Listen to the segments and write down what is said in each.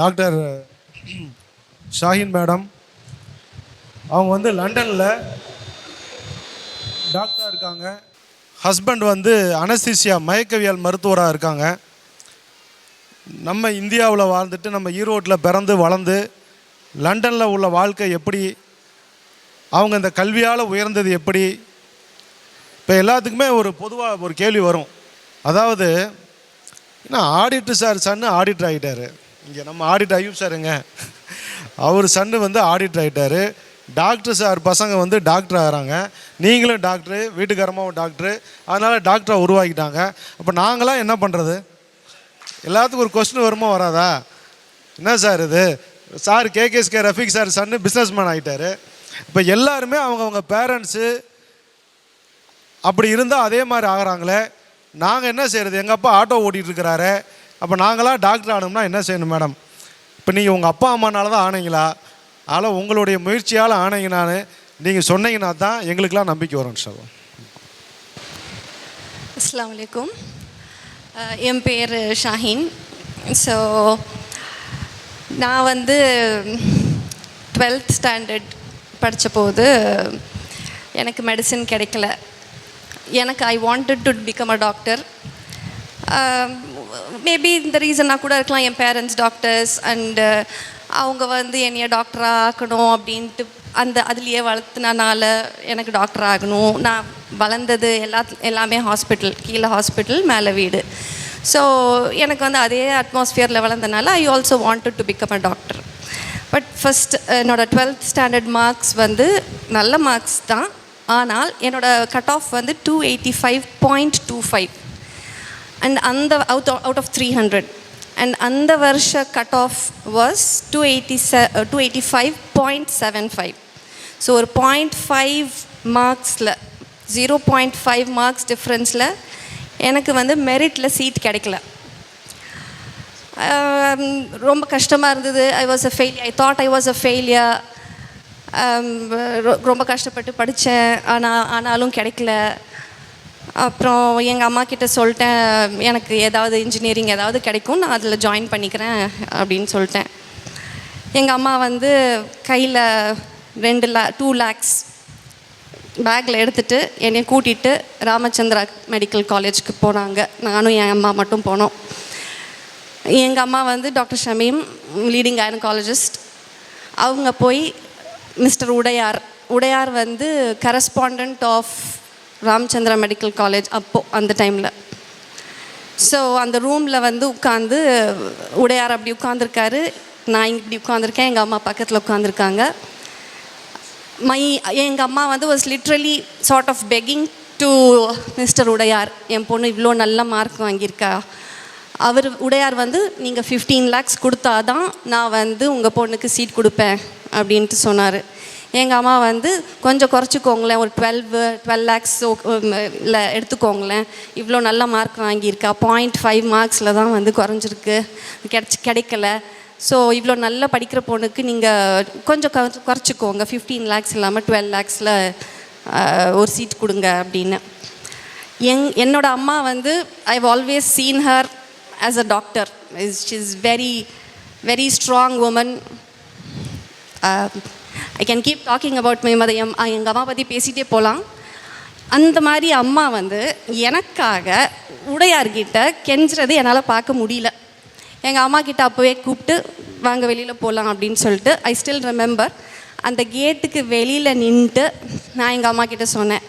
Doctor Shaheen madam அவங்க வந்து லண்டனில் டாக்டராக இருக்காங்க. ஹஸ்பண்ட் வந்து அனஸ்தீசியா மயக்கவியல் மருத்துவராக இருக்காங்க. நம்ம இந்தியாவில் வாழ்ந்துட்டு நம்ம ஈரோட்டில் பிறந்து வளர்ந்து லண்டனில் உள்ள வாழ்க்கை எப்படி அவங்க இந்த கல்வியால் உயர்ந்தது எப்படி இப்போ எல்லாத்துக்குமே ஒரு பொதுவாக ஒரு கேள்வி வரும். அதாவது என்ன ஆடிட்டு சார் சன்னு ஆடிட்டர் ஆகிட்டார் இங்கே நம்ம ஆடிட் ஐயூப் சாருங்க. அவர் சன்னு வந்து ஆடிட் ஆகிட்டார் டாக்டர் சார் பசங்க வந்து டாக்டர் ஆகிறாங்க. நீங்களும் டாக்டரு வீட்டுக்காரமாவும் டாக்டரு அதனால் டாக்டரை உருவாக்கிட்டாங்க. அப்போ நாங்களாம் என்ன பண்ணுறது எல்லாத்துக்கும் ஒரு கொஸ்டின் வருமா வராதா? என்ன சார் இது? Sir KKSK Rafeeq sir son business man ஆகிட்டார் இப்போ எல்லாருமே அவங்கவுங்க பேரண்ட்ஸு அப்படி இருந்தால் அதே மாதிரி ஆகிறாங்களே. நாங்கள் என்ன செய்கிறது எங்கள் அப்பா ஆட்டோ ஓட்டிகிட்டு இருக்கிறாரு. அப்போ நாங்களாம் டாக்டர் ஆனோம்னா என்ன செய்யணும் மேடம் இப்போ நீங்கள் உங்கள் அப்பா அம்மானால தான் ஆனீங்களா? ஆனால் உங்களுடைய முயற்சியால் ஆனீங்கனான்னு நீங்கள் சொன்னீங்கன்னா தான் எங்களுக்கெலாம் நம்பிக்கை வரும் சார் அஸ்லாம் வலைக்கும் என் பேர் ஷாஹின். ஸோ நான் வந்து டுவெல்த் ஸ்டாண்டர்ட் படித்த போது எனக்கு மெடிசின் கிடைக்கல. எனக்கு I wanted to become a doctor maybe இந்த ரீசனாக கூட இருக்கலாம் என் பேரண்ட்ஸ் டாக்டர்ஸ் அண்டு அவங்க வந்து என்னைய டாக்டராக ஆக்கணும் அப்படின்ட்டு அந்த அதுலேயே வளர்த்துனனால எனக்கு டாக்டர் ஆகணும். நான் வளர்ந்தது எல்லா எல்லாமே ஹாஸ்பிட்டல் கீழே ஹாஸ்பிட்டல் மேலே வீடு. ஸோ எனக்கு வந்து அதே அட்மாஸ்ஃபியரில் வளர்ந்தனால I also wanted to become a doctor but first என்னோடய டுவெல்த் ஸ்டாண்டர்ட் மார்க்ஸ் வந்து நல்ல மார்க்ஸ் தான். ஆனால் என்னோட கட் ஆஃப் வந்து two eighty five point two five and அந்த out out of three hundred and அந்த வருஷ cut off was two eighty செ two eighty five point seven five so ஒரு பாயிண்ட் ஃபைவ் மார்க்ஸில் ஜீரோ பாயிண்ட் ஃபைவ் மார்க்ஸ் டிஃப்ரென்ஸில் எனக்கு வந்து மெரிட்டில் சீட் கிடைக்கல. ரொம்ப கஷ்டமாக இருந்தது. I was a fail I thought I was a failure ரொம்ப கஷ்டப்பட்டு படித்தேன் ஆனால் ஆனாலும் கிடைக்கல. அப்புறம் எங்கள் அம்மா கிட்ட சொல்லிட்டேன் எனக்கு ஏதாவது இன்ஜினியரிங் ஏதாவது கிடைக்கும் நான் அதில் ஜாயின் பண்ணிக்கிறேன் அப்படின்னு சொல்லிட்டேன். எங்கள் அம்மா வந்து கையில் ரெண்டு லே டூ லேக்ஸ் பேக்கில் எடுத்துகிட்டு என்னை கூட்டிகிட்டு ராமச்சந்திரா மெடிக்கல் காலேஜுக்கு போனாங்க. நானும் என் அம்மா மட்டும் போனோம். எங்கள் அம்மா வந்து டாக்டர் ஷமீம் லீடிங் கைனகாலஜிஸ்ட் அவங்க போய் மிஸ்டர் உடையார் உடையார் வந்து correspondent of Ramachandra medical college அப்போது அந்த டைமில் ஸோ அந்த ரூமில் வந்து உட்காந்து உடையார் அப்படி உட்காந்துருக்காரு நான் இங்கே இப்படி உட்காந்துருக்கேன் எங்கள் அம்மா பக்கத்தில் உட்காந்துருக்காங்க மை எங்கள் அம்மா வந்து was literally sort of begging to mister Udaiyar என் பொண்ணு இவ்வளோ நல்ல மார்க் வாங்கியிருக்கா. அவர் உடையார் வந்து நீங்கள் ஃபிஃப்டீன் லேக்ஸ் கொடுத்தா தான் நான் வந்து உங்கள் பொண்ணுக்கு சீட் கொடுப்பேன் அப்படின்ட்டு சொன்னார். எங்கள் அம்மா வந்து கொஞ்சம் குறைச்சிக்கோங்களேன் ஒரு டுவெல்வு டுவெல் லேக்ஸ் இல்லை எடுத்துக்கோங்களேன். இவ்வளோ நல்ல மார்க் வாங்கியிருக்கா. பாயிண்ட் ஃபைவ் மார்க்ஸில் தான் வந்து குறைஞ்சிருக்கு. கிடச்சி கிடைக்கல. ஸோ இவ்வளோ நல்லா படிக்கிற பொண்ணுக்கு நீங்கள் கொஞ்சம் குறைச்சிக்கோங்க. ஃபிஃப்டீன் லேக்ஸ் இல்லாமல் டுவெல் லேக்ஸில் ஒரு சீட் கொடுங்க அப்படின்னு. எங் என்னோடய அம்மா வந்து I always seen her as a doctor is is very very strong woman I can keep talking about my mother M எங்கள் அம்மா பற்றி பேசிகிட்டே போகலாம் அந்த மாதிரி அம்மா வந்து எனக்காக உடையார்கிட்ட கெஞ்சுறது என்னால் பார்க்க முடியல. எங்கள் அம்மா கிட்ட அப்போவே கூப்பிட்டு வாங்க வெளியில் போகலாம் அப்படின்னு சொல்லிட்டு ஐ ஸ்டில் ரிமெம்பர் அந்த கேட்டுக்கு வெளியில் நின்றுட்டு நான் எங்கள் அம்மா கிட்ட சொன்னேன்.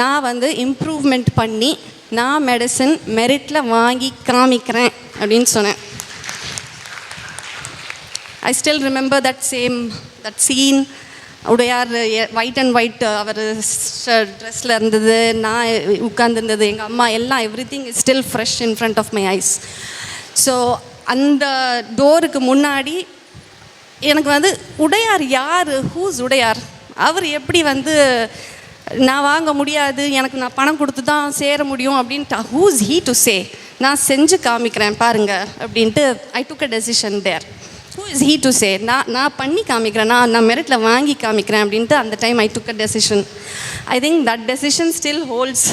நான் வந்து இம்ப்ரூவ்மெண்ட் பண்ணி நான் மெடிசன் மெரிட்டில் வாங்கி காமிக்கிறேன் அப்படின்னு சொன்னேன். I still remember that same that scene Udaiyar white and white அவர் ட்ரெஸ்ஸில் இருந்தது நான் உட்காந்துருந்தது எங்கள் அம்மா எல்லாம் everything is still fresh in front of my eyes so அந்த டோருக்கு முன்னாடி எனக்கு வந்து உடையார் யார்? ஹூஸ் உடையார்? அவர் எப்படி வந்து நான் வாங்க முடியாது எனக்கு நான் பணம் கொடுத்து தான் சேர முடியும் அப்படின்ட்டு ஹூஸ் ஹீ டு சே நான் செஞ்சு காமிக்கிறேன் பாருங்கள் அப்படின்ட்டு I took a decision there who is he to say நான் நான் பண்ணி காமிக்கிறேன் நான் நான் மெரிட்டில் வாங்கி காமிக்கிறேன் அப்படின்ட்டு அந்த time I took a decision I think that decision still holds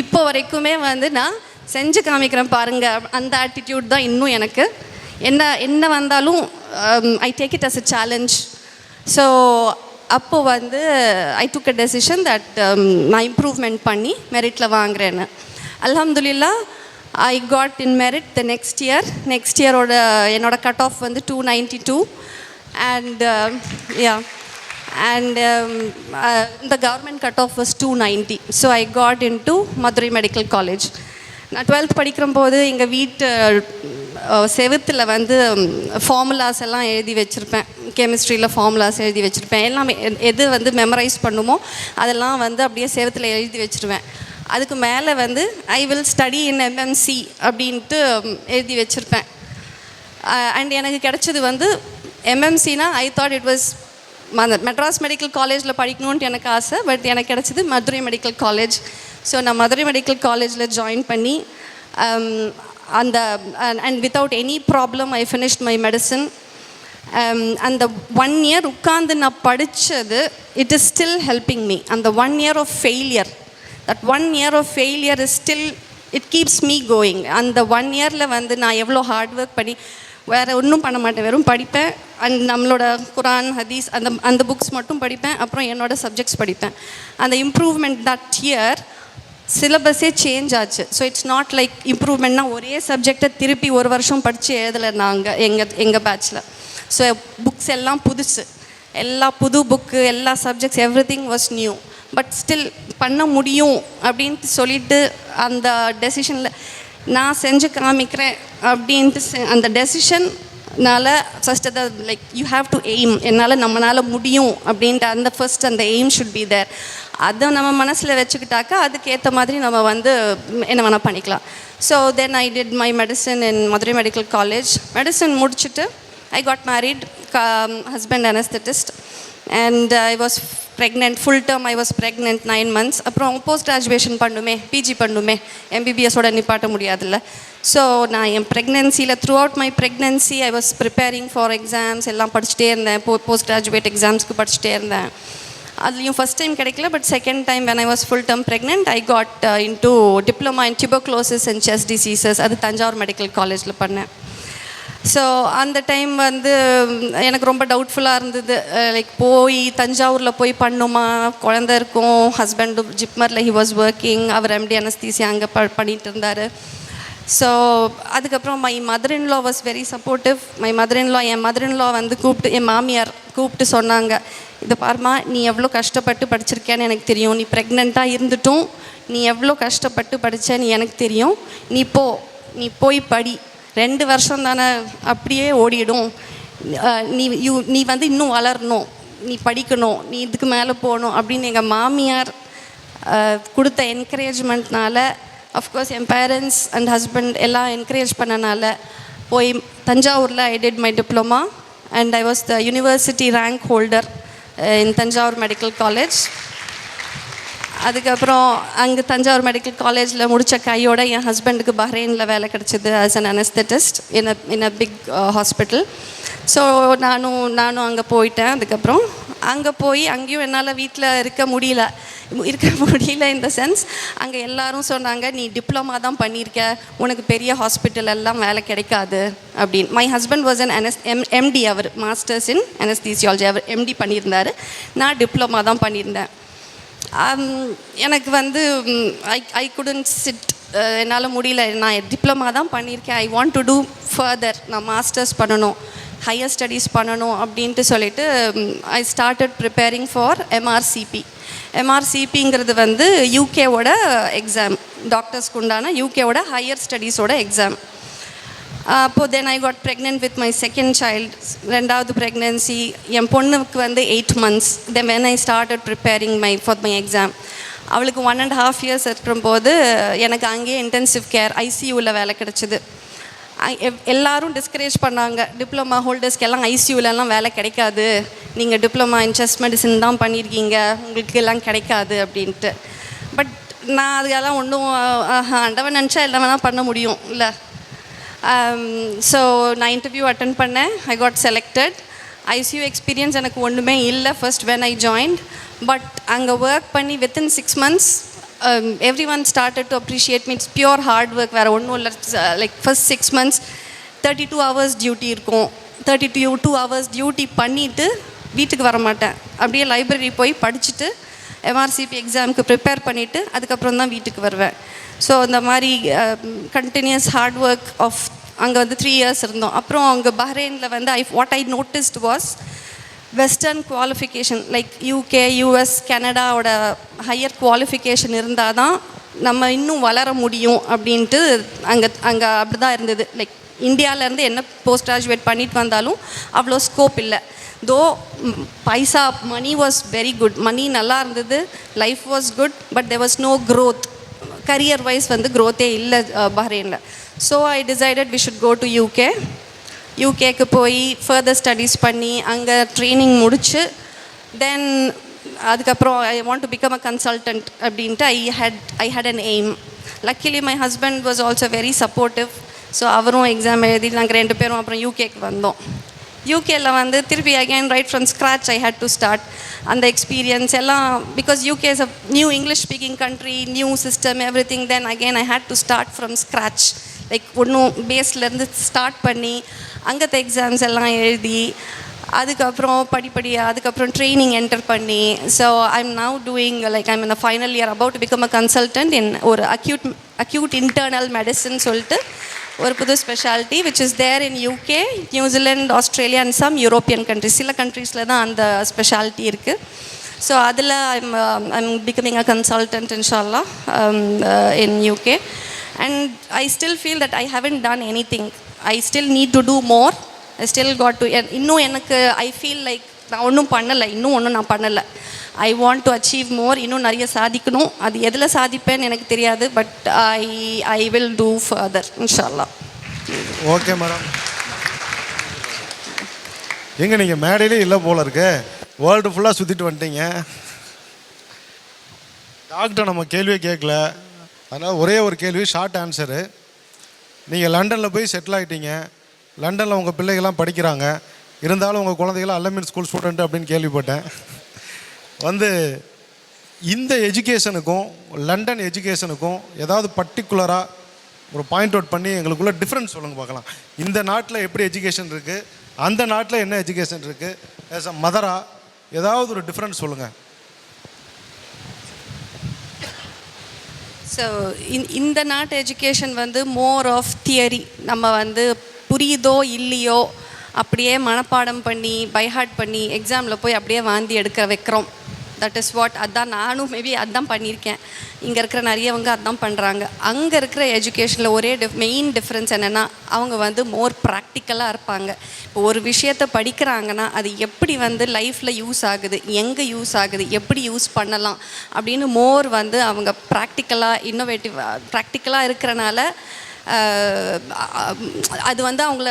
இப்போ வரைக்குமே வந்து நான் செஞ்சு காமிக்கிறேன் பாருங்கள் அந்த ஆட்டிடியூட் தான் இன்னும் எனக்கு. என்ன என்ன வந்தாலும் I take it as a challenge so அப்போது வந்து I took a decision that நான் இம்ப்ரூவ்மெண்ட் பண்ணி மெரிட்டில் வாங்குறேன்னு. அலமதுல்லா I got in merit the next year next இயரோட என்னோட கட் ஆஃப் வந்து two ninety two and yeah and இந்த government cut off was two ninety so I got in to Madurai medical college நான் twelfth படிக்கிற போது எங்கள் வீட்டு செவத்தில் வந்து formulas எல்லாம் எழுதி வச்சுருப்பேன். கெமிஸ்ட்ரியில் ஃபார்முலாஸ் எழுதி வச்சுருப்பேன். எல்லாமே எது வந்து மெமரைஸ் பண்ணுமோ அதெல்லாம் வந்து அப்படியே செவத்தில் எழுதி வச்சுருவேன். அதுக்கு மேலே வந்து I will study in MMC அப்படின்ட்டு எழுதி வச்சுருப்பேன். அண்ட் எனக்கு கிடைச்சது வந்து எம்எம்சினா I thought it was Madras medical காலேஜில் படிக்கணுன்ட்டு எனக்கு ஆசை பட் எனக்கு கிடச்சது மதுரை மெடிக்கல் காலேஜ் ஸோ நான் மதுரை மெடிக்கல் காலேஜில் ஜாயின் பண்ணி அந்த and without any problem I finished my medicine அந்த ஒன் இயர் உட்காந்து நான் படித்தது it is still helping me அந்த one year of failure that one year of failure is still it keeps me going அந்த one இயரில் வந்து நான் எவ்வளோ ஹார்ட் ஒர்க் பண்ணி வேறு ஒன்றும் பண்ண மாட்டேன். வெறும் படிப்பேன். அண்ட் நம்மளோட குரான் ஹதீஸ் அந்த அந்த புக்ஸ் மட்டும் படிப்பேன். அப்புறம் என்னோட சப்ஜெக்ட்ஸ் படிப்பேன். அந்த இம்ப்ரூவ்மெண்ட் தட் இயர் சிலபஸே சேஞ்ச் ஆச்சு. ஸோ இட்ஸ் நாட் லைக் இம்ப்ரூவ்மெண்ட்னா ஒரே சப்ஜெக்டை திருப்பி ஒரு வருஷம் படித்து எழுதலை நாங்கள் எங்கள் எங்கள் பேட்சில் ஸோ புக்ஸ் எல்லாம் புதுசு. எல்லா புது புக்கு எல்லா subjects everything was new but still பண்ண முடியும் அப்படின்ட்டு சொல்லிட்டு அந்த டெசிஷனில் நான் செஞ்சு காமிக்கிறேன் அப்படின்ட்டு செ- அந்த டெசிஷன்னால் ஃபஸ்ட் அதை like you have to aim என்னால் நம்மளால் முடியும் அப்படின்ட்டு அந்த ஃபர்ஸ்ட் அந்த எய்ம் ஷுட் பி தேர் அதை நம்ம மனசில் வச்சுக்கிட்டாக்கா அதுக்கேற்ற மாதிரி நம்ம வந்து என்ன வேணால் பண்ணிக்கலாம். So then I did my medicine in Madurai medical college medicine முடிச்சுட்டு I got married husband anaesthetist and I was pregnant full term I was pregnant nine months அப்புறம் போஸ்ட் கிராஜுவேஷன் பண்ணுமே. பிஜி பண்ணுமே எம்பிபிஎஸோட நிப்பாட்ட முடியாதுல்ல. ஸோ நான் என் ப்ரெக்னென்சியில் throughout my pregnancy I was preparing for exams எல்லாம் படிச்சுட்டே இருந்தேன். போ போஸ்ட் கிராஜுவேட் எக்ஸாம்ஸ்க்கு படிச்சுட்டே இருந்தேன். அதுலேயும் ஃபஸ்ட் டைம் கிடைக்கல but second time when I was full term pregnant I got into diploma in tuberculosis and chest diseases அது தஞ்சாவூர் மெடிக்கல் காலேஜில் பண்ணேன். ஸோ அந்த டைம் வந்து எனக்கு ரொம்ப டவுட்ஃபுல்லாக இருந்தது. Uh, லைக் போய் தஞ்சாவூரில் போய் பண்ணுமா? குழந்த இருக்கும். ஹஸ்பண்டும் ஜிப்மரில் ஹி வாஸ் ஒர்க்கிங் அவர் எம்டி அனஸ்தீசி அங்கே ப பண்ணிகிட்டு இருந்தார். ஸோ அதுக்கப்புறம் my mother in law was very supportive my mother in law N mother in law வந்து கூப்பிட்டு என் மாமியார் கூப்பிட்டு சொன்னாங்க இதை பாருமா நீ எவ்வளோ கஷ்டப்பட்டு படிச்சிருக்கேன்னு எனக்கு தெரியும். நீ ப்ரெக்னெண்ட்டாக இருந்துட்டும். நீ எவ்வளோ கஷ்டப்பட்டு படித்தேன்னு எனக்கு தெரியும். நீ போ. நீ போய் படி. ரெண்டு வருஷம் தானே அப்படியே ஓடிடும். நீ யூ நீ வந்து இன்னும் வளரணும். நீ படிக்கணும். நீ இதுக்கு மேலே போகணும் அப்படின்னு எங்கள் மாமியார் கொடுத்த என்கரேஜ்மெண்ட்னால அஃப்கோர்ஸ் என் பேரண்ட்ஸ் அண்ட் ஹஸ்பண்ட் எல்லாம் என்கரேஜ் பண்ணனால போய் தஞ்சாவூரில் I did my diploma and I was the university rank holder in Thanjavur medical college அதுக்கப்புறம் அங்கே தஞ்சாவூர் மெடிக்கல் காலேஜில் முடித்த கையோட என் ஹஸ்பண்டுக்கு பஹ்ரைனில் வேலை கிடச்சிது as an anaesthetist in a in a big hospital so நானும் நானும் அங்கே போயிட்டேன். அதுக்கப்புறம் அங்கே போய் அங்கேயும் என்னால் வீட்டில் இருக்க முடியல. இருக்க முடியல இந்த சென்ஸ் அங்கே எல்லாரும் சொன்னாங்க நீ டிப்ளமா தான் பண்ணியிருக்க. உனக்கு பெரிய ஹாஸ்பிட்டல் எல்லாம் வேலை கிடைக்காது. அப்படின்னு. மை ஹஸ்பண்ட் வாஸ் அன் அனஸ் எம் எம்டி அவர் மாஸ்டர்ஸ் இன் அனஸ்தீசியாலஜி அவர் எம்டி பண்ணியிருந்தார். நான் டிப்ளமா தான் பண்ணியிருந்தேன். Um, எனக்கு வந்து ஐ ஐ குடன் சிட் என்னால் முடியல. நான் டிப்ளமா தான் பண்ணியிருக்கேன். I want to do further நான் மாஸ்டர்ஸ் பண்ணணும். ஹையர் ஸ்டடீஸ் பண்ணணும் அப்படின்ட்டு சொல்லிட்டு I started preparing for MRCP எம்ஆர்சிபிங்கிறது வந்து யூகேவோட எக்ஸாம் டாக்டர்ஸ்க்கு உண்டான யூகேவோட ஹையர் ஸ்டடீஸோட எக்ஸாம் அப்போ then I got pregnant with my second child ரெண்டாவது ப்ரெக்னென்சி என் பொண்ணுக்கு வந்து eight months then when I started preparing my for my exam அவளுக்கு ஒன் அண்ட் ஹாஃப் இயர்ஸ் இருக்கும்போது எனக்கு அங்கேயே இன்டென்சிவ் கேர் ஐசியூவில் வேலை கிடச்சிது. எல்லாரும் டிஸ்கரேஜ் பண்ணாங்க. டிப்ளமா ஹோல்டர்ஸ்க்கு எல்லாம் ஐசியூலலாம் வேலை கிடைக்காது. நீங்கள் டிப்ளமா இன் செஸ்ட் மெடிசன் தான் பண்ணியிருக்கீங்க உங்களுக்கு எல்லாம் கிடைக்காது அப்படின்ட்டு. பட் நான் அதெல்லாம் ஒன்றும் ஆண்டவன் நினச்சா எல்லாம் வேணால் பண்ண முடியும் இல்லை? Um, ஸோ நான் இன்டர்வியூ அட்டன் பண்ணேன். I got selected ICU experience எனக்கு ஒன்றுமே இல்லை first when I joined but அங்கே ஒர்க் பண்ணி within six months everyone started to appreciate means pure hard work வேறு ஒன்றும் இல்லை. Like first six months thirty two hours duty இருக்கும். Thirty two two hours duty பண்ணிவிட்டு வீட்டுக்கு வர மாட்டேன் அப்படியே லைப்ரரி போய் படிச்சுட்டு எம்ஆர்சிபி எக்ஸாமுக்கு ப்ரிப்பேர் பண்ணிவிட்டு அதுக்கப்புறம் தான் வீட்டுக்கு வருவேன். ஸோ இந்த மாதிரி கண்டினியூஸ் ஹார்ட் ஒர்க் ஆஃப் அங்கே வந்து த்ரீ இயர்ஸ் இருந்தோம். அப்புறம் அங்கே பஹ்ரைனில் வந்து I what I noticed was western qualification like UK US கனடாவோட higher qualification இருந்தால் தான் நம்ம இன்னும் வளர முடியும் அப்படின்ட்டு அங்கே அங்கே அப்படி தான் இருந்தது லைக் இந்தியாவிலேருந்து என்ன போஸ்ட் கிராஜுவேட் பண்ணிட்டு வந்தாலும் அவ்வளோ ஸ்கோப் இல்லை. Though paisa money was very good money நல்லா இருந்தது life was good but there was no growth career wise வந்து க்ரோத்தே இல்லை பஹ்ரைனில் so I decided we should go to UK யூகேக்கு போய் ஃபர்தர் ஸ்டடீஸ் பண்ணி அங்கே ட்ரைனிங் முடிச்சு தென் அதுக்கப்புறம் I want to become a consultant அப்படின்ட்டு I had I had an aim luckily my husband was also very supportive so அவரும் exam எழுதி நாங்கள் ரெண்டு பேரும் அப்புறம் யூகேக்கு வந்தோம். யூகேயில் வந்து திருப்பி again right from scratch I had to start அந்த எக்ஸ்பீரியன்ஸ் எல்லாம் because UK is a new English speaking country new system everything then again I had to start from scratch like ஒன்றும் பேஸ்லேருந்து ஸ்டார்ட் பண்ணி அங்கத்த எக்ஸாம்ஸ் எல்லாம் எழுதி அதுக்கப்புறம் படிப்படியாக அதுக்கப்புறம் ட்ரைனிங் என்டர் பண்ணி. So I am now doing like I'm இந்த final year about become a consultant in ஒரு அக்யூட் அக்யூட் இன்டர்னல் மெடிசன் சொல்லிட்டு ஒரு புது speciality which is there in UK New Zealand Australia and some European countries சில கண்ட்ரீஸில் தான் அந்த speciality இருக்குது ஸோ அதில் I'm I'm becoming a consultant இன்ஷால்லா in UK and I still feel that I haven't done anything I still need to do more I still got to இன்னும் எனக்கு I feel like நான் ஒன்றும் பண்ணலை. இன்னும் ஒன்றும் நான் பண்ணலை. I want to achieve more இன்னும் நிறைய சாதிக்கணும். அது எதில் சாதிப்பேன்னு எனக்கு தெரியாது but I I will do further இன்ஷால்லா ஓகே மேடம் எங்க நீங்கள் மேடையிலே இல்லை போல இருக்கு. வேர்ல்டு ஃபுல்லாக சுற்றிட்டு வந்துட்டீங்க. டாக்டர் நம்ம கேள்வியே கேட்கல அதனால் ஒரே ஒரு கேள்வி ஷார்ட் ஆன்சரு நீங்கள் லண்டனில் போய் செட்டில் ஆகிட்டீங்க லண்டனில் உங்கள் பிள்ளைகள்லாம் படிக்கிறாங்க. இருந்தாலும் உங்கள் குழந்தைகளாம் அல்லமின் ஸ்கூல் ஸ்டூடெண்ட் அப்படின்னு கேள்விப்பட்டேன். வந்து இந்த எஜுகேஷனுக்கும் லண்டன் எஜுகேஷனுக்கும் ஏதாவது பர்டிகுலராக ஒரு பாயிண்ட் அவுட் பண்ணி எங்களுக்குள்ள டிஃப்ரென்ஸ் சொல்லுங்க பார்க்கலாம். இந்த நாட்டில் எப்படி எஜுகேஷன் இருக்குது அந்த நாட்டில் என்ன எஜுகேஷன் இருக்குது ஆஸ் அ மதரா ஏதாவது ஒரு டிஃப்ரென்ஸ் சொல்லுங்கள் ஸோ இந்த நாட்டு எஜுகேஷன் வந்து மோர் ஆஃப் தியரி நம்ம வந்து புரியுதோ இல்லையோ அப்படியே மனப்பாடம் பண்ணி பைஹார்ட் பண்ணி எக்ஸாமில் போய் அப்படியே வாந்தி எடுக்க வைக்கிறோம். தட் இஸ் வாட் அதான் நானும் மேபி அதான் பண்ணியிருக்கேன். இங்கே இருக்கிற நிறையவங்க அதான் பண்ணுறாங்க அங்கே இருக்கிற எஜுகேஷனில் ஒரே டிஃப் மெயின் டிஃப்ரென்ஸ் என்னென்னா அவங்க வந்து மோர் ப்ராக்டிக்கலாக இருப்பாங்க. இப்போ ஒரு விஷயத்தை படிக்கிறாங்கன்னா அது எப்படி வந்து லைஃப்பில் யூஸ் ஆகுது எங்கே யூஸ் ஆகுது எப்படி யூஸ் பண்ணலாம் அப்படின்னு மோர் வந்து அவங்க ப்ராக்டிக்கலாக இன்னோவேட்டிவ் ப்ராக்டிக்கலாக இருக்கிறனால அது வந்து அவங்கள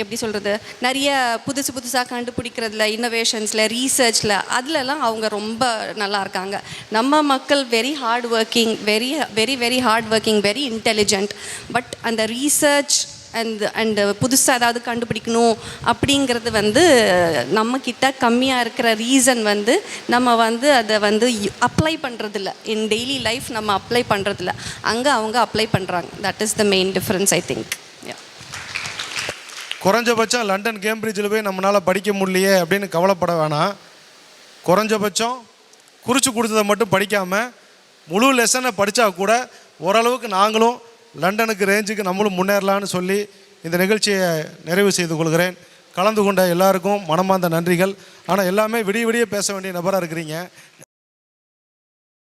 எப்படி சொல்கிறது நிறைய புதுசு புதுசாக கண்டுபிடிக்கிறதுல இன்னோவேஷன்ஸில் ரீசர்ச்சில் அதிலலாம் அவங்க ரொம்ப நல்லா இருக்காங்க. நம்ம மக்கள் very hard working very very very hard working very intelligent but அந்த ரீசர்ச் அண்ட் அண்டு புதுசாக ஏதாவது கண்டுபிடிக்கணும் அப்படிங்கிறது வந்து நம்மக்கிட்ட கம்மியாக இருக்கிற ரீசன் வந்து நம்ம வந்து அதை வந்து அப்ளை பண்ணுறதில்ல இன் டெய்லி லைஃப் நம்ம அப்ளை பண்ணுறதில்ல அங்கே அவங்க அப்ளை பண்ணுறாங்க that is the main difference I think குறைஞ்சபட்சம் லண்டன் கேம்பிரிட்ஜில் போய் நம்மளால் படிக்க முடியலையே அப்படின்னு கவலைப்பட வேணாம். குறைஞ்சபட்சம் குறித்து கொடுத்ததை மட்டும் படிக்காமல் முழு லெசனை படித்தா கூட ஓரளவுக்கு நாங்களும் லண்டனுக்கு ரேஞ்சுக்கு நம்மளும் முன்னேறலான்னு சொல்லி இந்த நிகழ்ச்சியை நிறைவு செய்து கொள்கிறேன். கலந்து கொண்ட எல்லாருக்கும் மனமார்ந்த நன்றிகள். ஆனால் எல்லாமே விடிய விடிய பேச வேண்டிய நபராக இருக்கிறீங்க.